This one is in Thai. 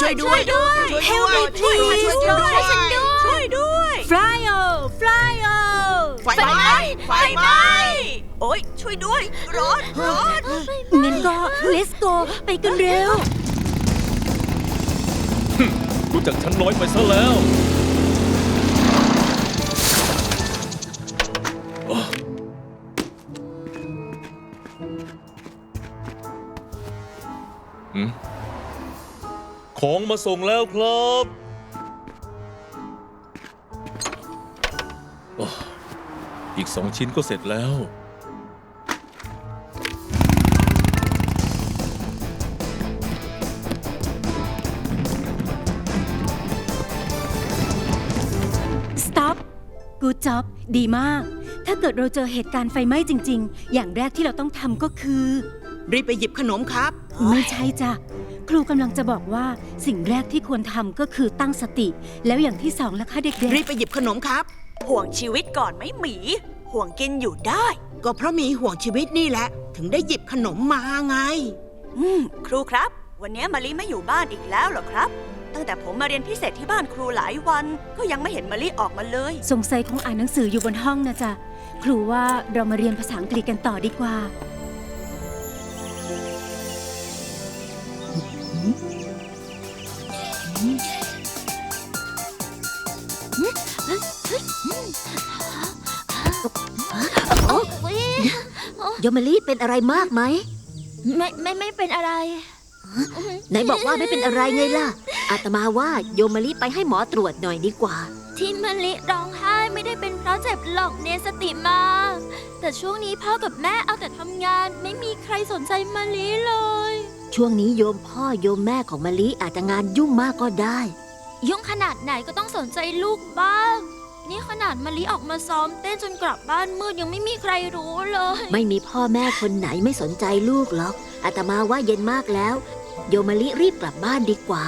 ช่วยด้วยช่วยด้วยช่วยด้วยช่วยด้วยช่วย ฉันด้วย ช่วยด้วย fly o fly o ไฟไหม้ไฟไหม้โอ้ยช่วยด้วย ร้อนร้อนงั้นก็ let's go ไปกันเร็ว รู้จักฉันน้อยไปซะแล้วอ้าวหืม ของมาส่งแล้วครับอ้าวอีกสองชิ้นก็เสร็จแล้ว stop good job ดีมาก ถ้าเกิดเราเจอเหตุการณ์ไฟไหม้จริง ๆ อย่างแรกที่เราต้องทำก็คือ รีบไปหยิบขนมครับ ไม่ใช่จ้ะ ครูกำลังจะบอกว่าสิ่งแรกที่ควรทำก็คือตั้งสติ แล้วอย่างที่สองล่ะคะเด็กรีบไปหยิบขนมครับ ห่วงชีวิตก่อนไหมหมี ห่วงกินอยู่ได้ ก็เพราะมีห่วงชีวิตนี่แหละ ถึงได้หยิบขนมมาไง อืมครูครับ วันนี้มะลิไม่อยู่บ้านอีกแล้วเหรอครับ ตั้งแต่ผมมาเรียนพิเศษที่บ้านครูหลายวัน ก็ยังไม่เห็นมะลิออกมาเลย ๆ สงสัยคงอ่านหนังสืออยู่บนห้องนะจ๊ะ ครูว่าเรามาเรียนภาษาอังกฤษกันต่อดีกว่า โยมลีเป็นอะไรมากไหม ไม่ไม่ไม่เป็นอะไร ไหนบอกว่าไม่เป็นอะไรไงล่ะ อาตมาว่าโยมลีไปให้หมอตรวจหน่อยดีกว่า ที่มะลิร้องไห้ไม่ได้เป็นเพราะเจ็บหรอกเนสติมา แต่ช่วงนี้พ่อกับแม่เอาแต่ทำงาน ไม่มีใครสนใจมะลิเลย ช่วงนี้โยมพ่อโยมแม่ของมะลิอาจจะงานยุ่งมากก็ได้ ยุ่งขนาดไหนก็ต้องสนใจลูกบ้าง นี่ขนาดมะลิออกมาซ้อมเต้นจนกลับบ้านมืดยังไม่มีใครรู้เลย ไม่มีพ่อแม่คนไหนไม่สนใจลูกหรอกอาตมาว่าเย็นมากแล้ว โยมมะลิรีบกลับบ้านดีกว่า